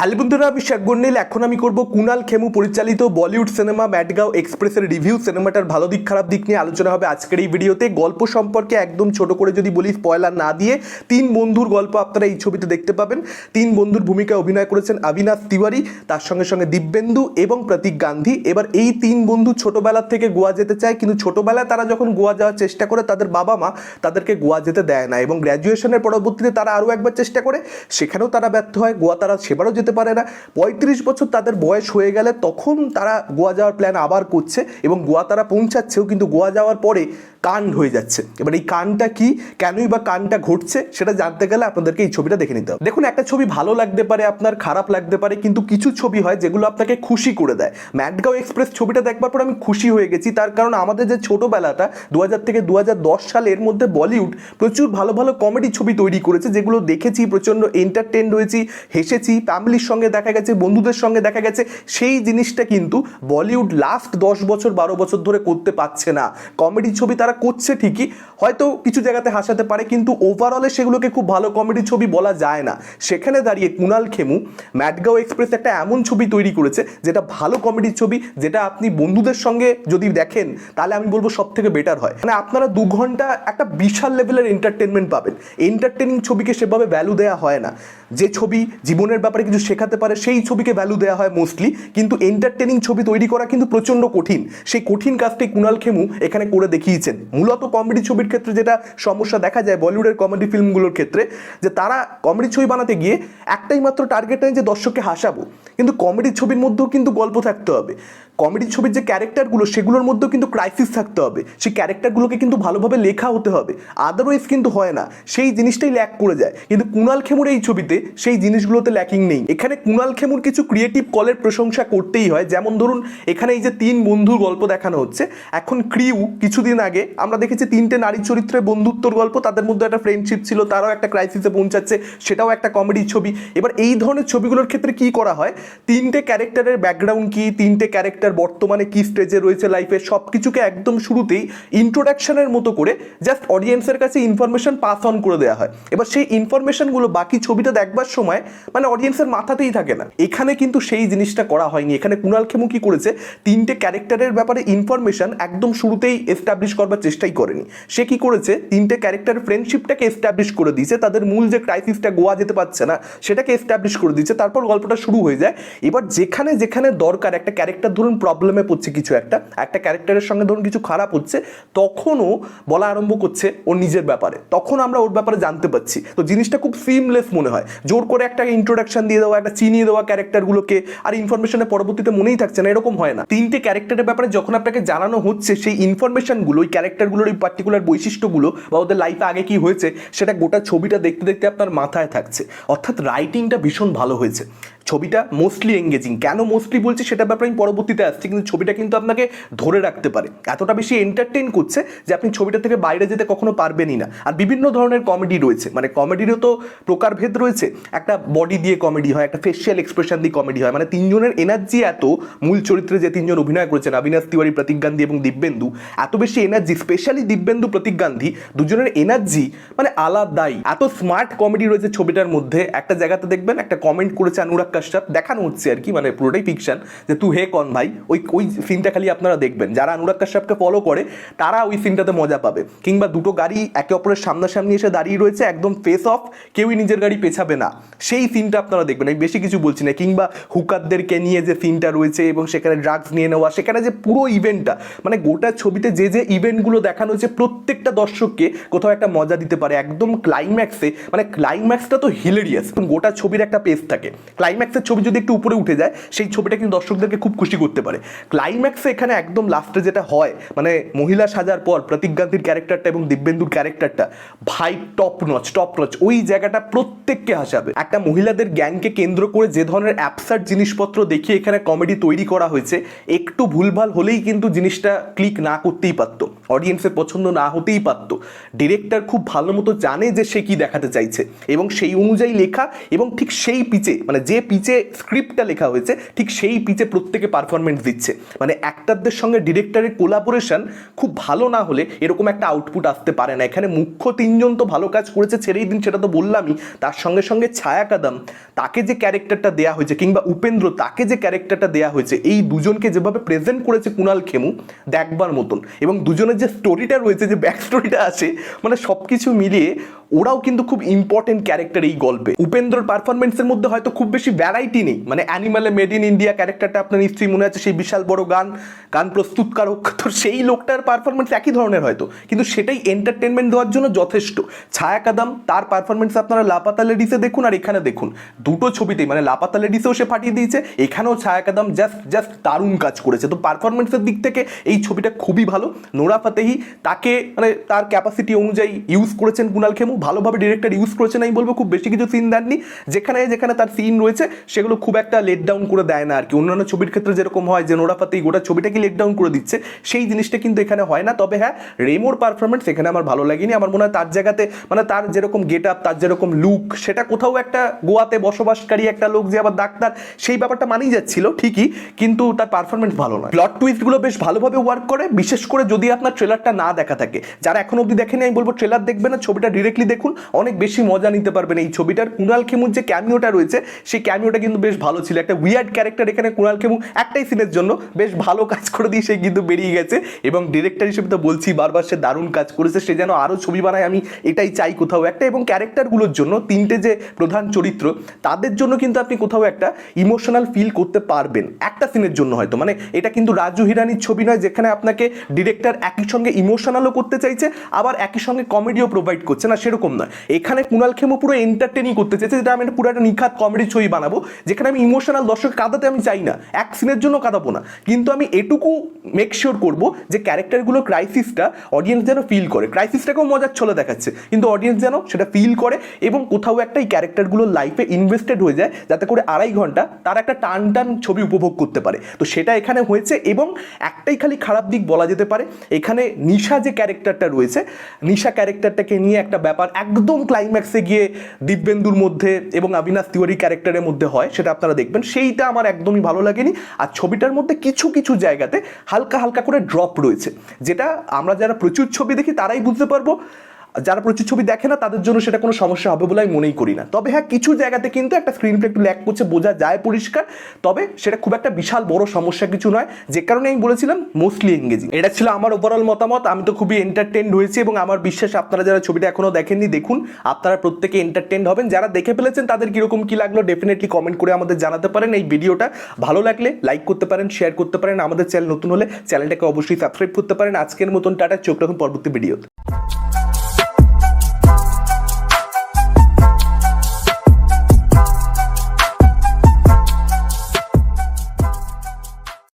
Hello বন্ধুরা, আমি শেখগন্ডিল এখন আমি করব কুনাল খেমু পরিচালিত বলিউড সিনেমা ম্যাডগাঁও এক্সপ্রেসের রিভিউ। সিনেমাটার ভালো দিক, খারাপ দিক নিয়ে আলোচনা হবে আজকের এই ভিডিওতে। গল্প সম্পর্কে একদম ছোট করে যদি বলি স্পয়লার না দিয়ে তিন বন্ধুর গল্প আপনারা এই ছবিতে দেখতে পাবেন। তিন বন্ধুর ভূমিকায় অভিনয় করেছেন অবিনাশ তিওয়ারি, তার সঙ্গে সঙ্গে দিব্যেন্দু এবং প্রতীক গান্ধী। এবার এই তিন বন্ধু ছোটবেলা থেকে গোয়া যেতে চায়, কিন্তু ছোটবেলায় তারা যখন গোয়া যাওয়ার চেষ্টা করে, তাদের বাবা মা তাদেরকে গোয়া যেতে দেয় না। এবং গ্র্যাজুয়েশনের পরবর্তীতে তারা আরও একবার চেষ্টা করে, সেখানেও তারা ব্যর্থ হয়। গোয়া তারা সেবারও যেতে পারে না। পঁয়ত্রিশ বছর তাদের বয়স হয়ে গেলে তখন তারা গোয়া যাওয়ার প্ল্যান আবার করছে এবং গোয়া তারা পৌঁছাচ্ছেও কিন্তু গোয়া যাওয়ার পরে কাণ্ড হয়ে যাচ্ছে। এবার এই কানটা কি? কেনই বা কানটা ঘটছে? সেটা জানতে গেলে আপনাদেরকে এই ছবিটা দেখে নিতে হবে। দেখুন, একটা ছবি ভালো লাগতে পারে, আপনার খারাপ লাগতে পারে, কিন্তু কিছু ছবি হয় যেগুলো আপনাকে খুশি করে দেয়। ম্যাডগাঁও এক্সপ্রেস ছবিটা দেখবার পর আমি খুশি হয়ে গেছি। তার কারণ আমাদের যে ছোটোবেলাটা দু হাজার থেকে দু সালে এর মধ্যে বলিউড প্রচুর ভালো ভালো কমেডি ছবি তৈরি করেছে, যেগুলো দেখেছি, প্রচণ্ড এন্টারটেন হয়েছি, হেসেছি ফ্যামিলির সঙ্গে দেখা গেছে, বন্ধুদের সঙ্গে দেখা গেছে, সেই জিনিসটা কিন্তু বলিউড লাস্ট দশ বছর, বারো বছর ধরে করতে পারছে না। কমেডি ছবি তারা করছে ঠিকই, হয়তো কিছু জায়গাতে হাসাতে পারে, কিন্তু ওভারঅলে সেগুলোকে খুব ভালো কমেডি ছবি বলা যায় না। সেখানে দাঁড়িয়ে কুনাল খেমু ম্যাডগাঁও এক্সপ্রেস একটা এমন ছবি তৈরি করেছে, যেটা ভালো কমেডির ছবি, যেটা আপনি বন্ধুদের সঙ্গে যদি দেখেন, তাহলে আমি বলব সব থেকে বেটার হয়। মানে আপনারা দু ঘণ্টা একটা বিশাল লেভেলের এন্টারটেনমেন্ট পাবেন। এন্টারটেনিং ছবিকে সেভাবে ভ্যালু দেওয়া হয় না। যে ছবি জীবনের ব্যাপারে কিছু শেখাতে পারে, সেই ছবিকে ভ্যালু দেওয়া হয় মোস্টলি কিন্তু এন্টারটেনিং ছবি তৈরি করা কিন্তু প্রচণ্ড কঠিন। সেই কঠিন কাজটি কুনাল খেমু এখানে করে দেখিয়েছেন। মূলত কমেডি ছবির ক্ষেত্রে যেটা সমস্যা দেখা যায় বলিউডের কমেডি ফিল্মগুলোর ক্ষেত্রে, যে তারা কমেডি ছবি বানাতে গিয়ে একটাই মাত্র টার্গেট নেয় যে দর্শককে হাসাবো। কিন্তু কমেডি ছবির মধ্যেও কিন্তু গল্প থাকতে হবে। কমেডি ছবির যে ক্যারেক্টারগুলো সেগুলোর মধ্যেও কিন্তু ক্রাইসিস থাকতে হবে। সেই ক্যারেক্টারগুলোকে কিন্তু ভালোভাবে লেখা হতে হবে। আদারওয়াইজ কিন্তু হয় না। সেই জিনিসটাই ল্যাক করে যায়। কিন্তু কুনাল খেমুর এই ছবিতে সেই জিনিসগুলোতে ল্যাকিং নেই। এখানে কুনাল খেমুর কিছু ক্রিয়েটিভ কলের প্রশংসা করতেই হয়। যেমন ধরুন, এখানে এই যে তিন বন্ধুর গল্প দেখানো হচ্ছে। এখন ক্রিউ কিছুদিন আগে আমরা দেখেছি তিনটে নারী চরিত্রের বন্ধুত্বর গল্প। তাদের মধ্যে একটা ফ্রেন্ডশিপ ছিল, তারাও একটা ক্রাইসিসে পৌঁছাচ্ছে, সেটাও একটা কমেডি ছবি। এবার এই ধরনের ছবিগুলোর ক্ষেত্রে কি করা হয়? তিনটে ক্যারেক্টারের ব্যাকগ্রাউন্ড কি? তিনটে ক্যারেক্টার বর্তমানে কি স্টেজে রয়েছে লাইফে সব কিছুকে একদম শুরুতেই ইন্ট্রোডাকশনের মতো করে জাস্ট অডিয়েন্সের কাছে ইনফরমেশন পাস অন করে দেওয়া হয়। এবার সেই ইনফরমেশনগুলো বাকি ছবিটা দেখবার সময় মানে অডিয়েন্সের মাথাতেই থাকে না। এখানে কিন্তু সেই জিনিসটা করা হয়নি। এখানে কুণাল খেমু কি করেছে? তিনটে ক্যারেক্টারের ব্যাপারে ইনফরমেশন একদম শুরুতেই এস্টাবলিশ করবার চেষ্টাই করেনি। সে কি করেছে? তিনটে ক্যারেক্টার ফ্রেন্ডশিপটাকে এস্টাবলিশ করে দিয়েছে। তাদের মূল যে ক্রাইসিসটা গোয়া যেতে পারছে না, সেটাকে এস্টাবলিশ করে দিয়েছে। তারপর গল্পটা শুরু হয়ে যায়। এবার যেখানে যেখানে দরকার, একটা ক্যারেক্টার ধরুন প্রবলেমে পড়ছে কিছু একটা একটা ক্যারেক্টারের সঙ্গে ধরুন কিছু খারাপ হচ্ছে, তখনও বলা আরম্ভ করছে ওর নিজের ব্যাপারে। তখন আমরা ওর ব্যাপারে জানতে পারছি। তো জিনিসটা খুব সিমলেস মনে হয়। জোর করে একটা ইন্ট্রোডাকশন দিয়ে দেওয়া একটা চিনিয়ে দেওয়া ক্যারেক্টারগুলোকে আর ইনফরমেশনের পরবর্তীতে মনেই থাকছে না, এরকম হয় না। তিনটে ক্যারেক্টারের ব্যাপারে যখন আপনাকে জানানো হচ্ছে, সেই ইনফরমেশনগুলো ওই ক্যারেক্টারগুলোর ওই পার্টিকুলার বৈশিষ্ট্যগুলো বা ওদের লাইফে আগে কি হয়েছে, সেটা গোটা ছবিটা দেখতে দেখতে আপনার মাথায় থাকছে। অর্থাৎ রাইটিংটা ভীষণ ভালো হয়েছে। ছবিটা মোস্টলি এঙ্গেজিং কেন মোস্টলি বলছি সেটা ব্যাপারে আমি পরবর্তীতে আসছি, কিন্তু ছবিটা কিন্তু আপনাকে ধরে রাখতে পারে। এতটা বেশি এন্টারটেইন করছে যে আপনি ছবিটা থেকে বাইরে যেতে কখনো পারবেনই না। আর বিভিন্ন ধরনের কমেডি রয়েছে। মানে কমেডিরও তো প্রকারভেদ রয়েছে। একটা বডি দিয়ে কমেডি হয়, একটা ফেসিয়াল এক্সপ্রেশন দিয়ে কমেডি হয়। মানে তিনজনের এনার্জি এত, মূল চরিত্রে যে তিনজন অভিনয় করেছেন অবিনাশ তিওয়ারি, প্রতীক গান্ধী এবং দিব্যেন্দু এত বেশি এনার্জি স্পেশালি দিব্যেন্দু প্রতীক গান্ধী, দুজনের এনার্জি মানে আলাদাই। এত স্মার্ট কমেডি রয়েছে ছবিটার মধ্যে। একটা জায়গাতে দেখবেন, একটা কমেন্ট করেছে অনুরাগ কাশ্যপ দেখানো হচ্ছে আর কি মানে পুরোটাই ফিকশন যে তু হে কন ভাই, ওই ওই সিনটা খালি আপনারা দেখবেন। যারা অনুরাগ কাশ্যপকে ফলো করে, তারা ওই সিনটাতে মজা পাবে। কিংবা দুটো গাড়ি একে অপরের সামনাসামনি এসে দাঁড়িয়ে রয়েছে, একদম ফেস অফ কেউই নিজের গাড়ি পেছাবে না। সেই সিনটা আপনারা দেখবেন। আমি বেশি কিছু বলছি না। কিংবা হুকারদেরকে নিয়ে যে সিনটা রয়েছে এবং সেখানে ড্রাগস নিয়ে নেওয়া, সেখানে যে পুরো ইভেন্টটা মানে গোটা ছবিতে যে যে ইভেন্টগুলো দেখানো হয়েছে, প্রত্যেকটা দর্শককে কোথাও একটা মজা দিতে পারে। একদম ক্লাইম্যাক্সে মানে ক্লাইম্যাক্সটা তো হিলেরিয়াস গোটা ছবির একটা পেজ থাকে। ক্লাইম্যাক্সের ছবি যদি একটু উপরে উঠে যায়, সেই ছবিটা কিন্তু দর্শকদেরকে খুব খুশি করতে পারে। ক্লাইম্যাক্সে এখানে একদম লাস্টে যেটা হয় মানে মহিলা সাজার পর প্রতীক গান্ধীর ক্যারেক্টারটা এবং দিব্যেন্দুর ক্যারেক্টারটা ভাই টপ নচ টপ নচ ওই জায়গাটা প্রত্যেককে হাসাবে। একটা মহিলাদের জ্ঞানকে কেন্দ্র করে যে ধরনের অ্যাপসার জিনিসপত্র দেখিয়ে এখানে কমেডি তৈরি করা হয়েছে, একটু ভুলভাল হলেই কিন্তু জিনিসটা ক্লিক না করতেই পারতো। অডিয়েন্সের পছন্দ না হতেই পারতো। ডিরেক্টর খুব ভালো মতো জানে যে সে কি দেখাতে চাইছে এবং সেই অনুযায়ী লেখা এবং ঠিক সেই পিচে মানে যে পিচ পিচে স্ক্রিপ্টটা লেখা হয়েছে, ঠিক সেই পিচে প্রত্যেকে পারফরমেন্স দিচ্ছে। মানে অ্যাক্টারদের সঙ্গে ডিরেক্টরের কোলাবোরেশন খুব ভালো না হলে এরকম একটা আউটপুট আসতে পারে না। এখানে মুখ্য তিনজন তো ভালো কাজ করেছে, ছেড়েই দিন, সেটা তো বললামই। তার সঙ্গে সঙ্গে ছায়া কাদাম, তাকে যে ক্যারেক্টারটা দেয়া হয়েছে কিংবা উপেন্দ্র, তাকে যে ক্যারেক্টারটা দেয়া হয়েছে, এই দুজনকে যেভাবে প্রেজেন্ট করেছে কুণাল খেমু, দেখবার মতন। এবং দুজনের যে স্টোরিটা রয়েছে, যে ব্যাক স্টোরিটা আছে মানে সব কিছু মিলিয়ে ওরাও কিন্তু খুব ইম্পর্টেন্ট ক্যারেক্টার এই গল্পে। উপেন্দ্রর পারফরমেন্সের মধ্যে হয়তো খুব বেশি ভ্যারাইটি নেই। মানে অ্যানিমালে মেড ইন ইন্ডিয়া ক্যারেক্টারটা আপনার নিশ্চয়ই মনে আছে, সেই বিশাল বড় গান গান প্রস্তুতকারক। তো সেই লোকটার পারফরমেন্স একই ধরনের হয়তো। কিন্তু সেটাই এন্টারটেনমেন্ট দেওয়ার জন্য যথেষ্ট। ছায়া কাদাম, তার পারফরমেন্স আপনারা লাপাতা লেডিসে দেখুন আর এখানে দেখুন। দুটো ছবিতেই মানে লাপাতা লেডিসেও সে ফাটিয়ে দিয়েছে, এখানেও ছায়া কাদাম জাস্ট জাস্ট দারুণ কাজ করেছে। তো পারফরমেন্সের দিক থেকে এই ছবিটা খুবই ভালো। নোরা ফাতেহি তাকে মানে তার ক্যাপাসিটি অনুযায়ী ইউজ করেছেন কুণাল খেমু। ভালোভাবে ডিরেক্টর ইউজ করেছেন, আমি বলব খুব বেশি কিছু সিন দেননি। যেখানে যেখানে তার সিন রয়েছে, সেগুলো খুব একটা লেট ডাউন করে দেয় না আর কি। অন্যান্য ছবির ক্ষেত্রে যেরকম হয় যে নোরা ফাতেহি গোটা ছবিটাকে লেট ডাউন করে দিচ্ছে, সেই জিনিসটা কিন্তু এখানে হয় না। তবে হ্যাঁ রেমোর পারফরমেন্স এখানে আমার ভালো লাগেনি। আমার মনে হয় তার জায়গাতে মানে তার যেরকম গেট আপ তার যেরকম লুক সেটা কোথাও একটা গোয়াতে বসবাসকারী একটা লোক যে আবার ডাক্তার, সেই ব্যাপারটা মানেই যাচ্ছিল, ঠিকই, কিন্তু তার পারফরমেন্স ভালো নয়। প্লট টুইস্টগুলো বেশ ভালোভাবে ওয়ার্ক করে, বিশেষ করে যদি আপনার ট্রেলারটা না দেখা থাকে। যারা এখন অবধি দেখেনি, আমি বলব ট্রেলার দেখবেন না, ছবিটা ডিরেক্টলি দেখুন, অনেক বেশি মজা নিতে পারবেন এই ছবিটার। কুণাল খেমুর যে ক্যামিওটা রয়েছে, সেই ক্যামিওটা কিন্তু বেশ ভালো ছিল। একটা উইয়ার্ড ক্যারেক্টার এখানে কুণাল খেমু একটাই সিনের জন্য বেশ ভালো কাজ করে দিয়ে সে কিন্তু বেরিয়ে গেছে এবং ডিরেক্টর হিসেবে তো বলছি, বারবার সে দারুণ কাজ করেছে। সে যেন আরও ছবি বানায়, আমি এটাই চাই কোথাও একটা। এবং ক্যারেক্টারগুলোর জন্য তিনটে যে প্রধান চরিত্র, তাদের জন্য কিন্তু আপনি কোথাও একটা ইমোশনাল ফিল করতে পারবেন। একটা সিনের জন্য হয়তো। মানে এটা কিন্তু রাজু হিরানির ছবি নয়, যেখানে আপনাকে ডিরেক্টর একই সঙ্গে ইমোশনালও করতে চাইছে, আবার একই সঙ্গে কমেডিও প্রোভাইড করছে। না, সেরকম নয়। এখানে কুণাল খেমু পুরো এন্টারটেনই করতে চাইছে যেটা আমি পুরো একটা নিখাত কমেডি ছবি বানাবো, যেখানে আমি ইমোশনাল দর্শক কাঁদাতে আমি চাই না। এক সিনের জন্য কাঁদাবো না। কিন্তু আমি এটুকু মেক শিওর করব যে ক্যারেক্টারগুলো ক্রাইসিসটা অডিয়েন্স যেন ফিল করে। ক্রাইসিসটাকেও মজার ছলে দেখাচ্ছে, কিন্তু অডিয়েন্স যেন সেটা ফিল করে এবং কোথাও একটা এই ক্যারেক্টারগুলোর লাইফে ইনভেস্টেড হয়ে যায়, যাতে করে আড়াই ঘণ্টা তার একটা টান টান ছবি উপভোগ করতে পারে। তো সেটা এখানে হয়েছে এবং একটাই খালি খারাপ দিক বলা যেতে পারে, এখানে নিশা যে ক্যারেক্টারটা রয়েছে, নিশা ক্যারেক্টারটাকে নিয়ে একটা ব্যাপার একদম ক্লাইম্যাক্সে গিয়ে দিব্যেন্দুর মধ্যে এবং অবিনাশ তিওয়ারি ক্যারেক্টারের মধ্যে হয়, সেটা আপনারা দেখবেন। সেইটা আমার একদমই ভালো লাগেনি। আর ছবিটার মধ্যে কিছু কিছু জায়গাতে হালকা হালকা করে ড্রপ রয়েছে। যেটা আমরা যারা প্রচুর ছবি দেখি, তারাই বুঝতে পারব। যারা প্রচুর ছবি দেখে না, তাদের জন্য সেটা কোনো সমস্যা হবে বলে আমি মনেই করি না। তবে হ্যাঁ কিছু জায়গাতে কিন্তু একটা স্ক্রিন প্লে একটু ল্যাক করছে, বোঝা যায় পরিষ্কার। তবে সেটা খুব একটা বিশাল বড় সমস্যা কিছু নয়। যে কারণে আমি বলেছিলাম মোস্টলি এঙ্গেজিং এটা ছিল আমার ওভারঅল মতামত। আমি তো খুবই এন্টারটেন্ড হয়েছি এবং আমার বিশ্বাস আপনারা যারা ছবিটা এখনও দেখেননি, দেখুন। আপনারা প্রত্যেকে এন্টারটেন্ড হবেন। যারা দেখে ফেলেছেন, তাদের কীরকম কী লাগল ডেফিনেটলি কমেন্ট করে আমাদের জানাতে পারেন। এই ভিডিওটা ভালো লাগলে লাইক করতে পারেন শেয়ার করতে পারেন। আমাদের চ্যানেল নতুন হলে চ্যানেলটাকে অবশ্যই সাবস্ক্রাইব করতে পারেন। আজকের মতন, টাটা। চোখ রাখুন পরবর্তী ভিডিওতে।